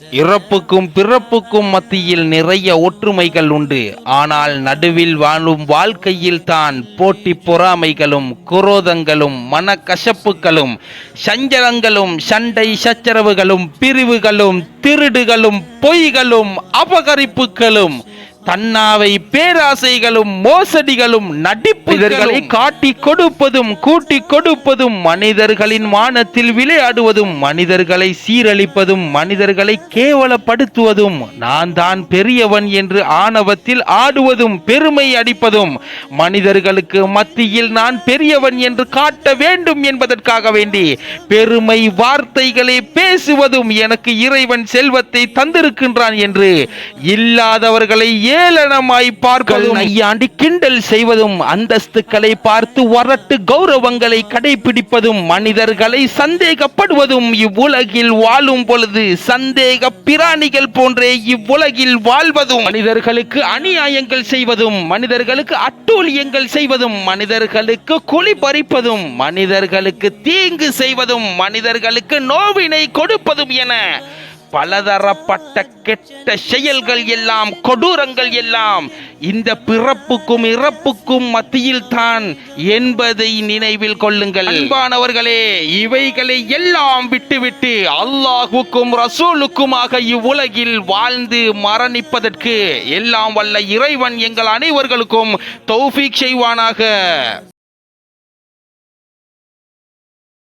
இறப்புக்கும் பிறப்புக்கும் மத்தியில் நிறைய ஒற்றுமைகள் உண்டு. ஆனால் நடுவில் வாழும் வாழ்க்கையில் தான் போட்டி பொறாமைகளும் குரோதங்களும் மனக்கசப்புகளும் சஞ்சலங்களும் சண்டை சச்சரவுகளும் பிரிவுகளும் திருடுகளும் பொய்களும் அபகரிப்புகளும் தன்னாவை பேராசைகளும் மோசடிகளும் நடிப்புகளை காட்டி கொடுப்பதும் கூட்டி கொடுப்பதும் மனிதர்களின் மானத்தில் விளையாடுவதும் மனிதர்களை சீரழிப்பதும் மனிதர்களை கேவலப்படுத்துவதும் நான் தான் பெரியவன் என்று ஆணவத்தில் ஆடுவதும் பெருமை அடிப்பதும் மனிதர்களுக்கு மத்தியில் நான் பெரியவன் என்று காட்ட வேண்டும் என்பதற்காக வேண்டி பெருமை வார்த்தைகளை பேசுவதும் எனக்கு இறைவன் செல்வத்தை தந்திருக்கின்றான் என்று இல்லாதவர்களை ஏளனமாய் பார்ப்பதும் நையாண்டி கிண்டல் செய்வதும் அந்தஸ்துக்களை பார்த்து வரட்டு கௌரவங்களை கடைபிடிப்பதும் மனிதர்களை சந்தேகப்படுவதும் இவ்வுலகில் வாழும் பொழுது சந்தேக பிராணிகள் போன்றே இவ்வுலகில் வாழ்வதும் மனிதர்களுக்கு அநியாயங்கள் செய்வதும் மனிதர்களுக்கு அட்டூழியங்கள் செய்வதும் மனிதர்களுக்கு குழி பறிப்பதும் மனிதர்களுக்கு தீங்கு செய்வதும் மனிதர்களுக்கு நோவினை கொடுப்பதும் என பலதரப்பட்ட கெட்ட செயல்கள் எல்லாம் கொடூரங்கள் எல்லாம் இந்த பிறப்புக்கும் இறப்புக்கும் மத்தியில் தான் என்பதை நினைவில் கொள்ளுங்கள். அன்பானவர்களே இவைகளை எல்லாம் விட்டுவிட்டு அல்லாஹுக்கும் ரசூலுக்குமாக இவ்வுலகில் வாழ்ந்து மரணிப்பதற்கு எல்லாம் வல்ல இறைவன் எங்கள் அனைவர்களுக்கும் தௌஃபீக் செய்வானாக.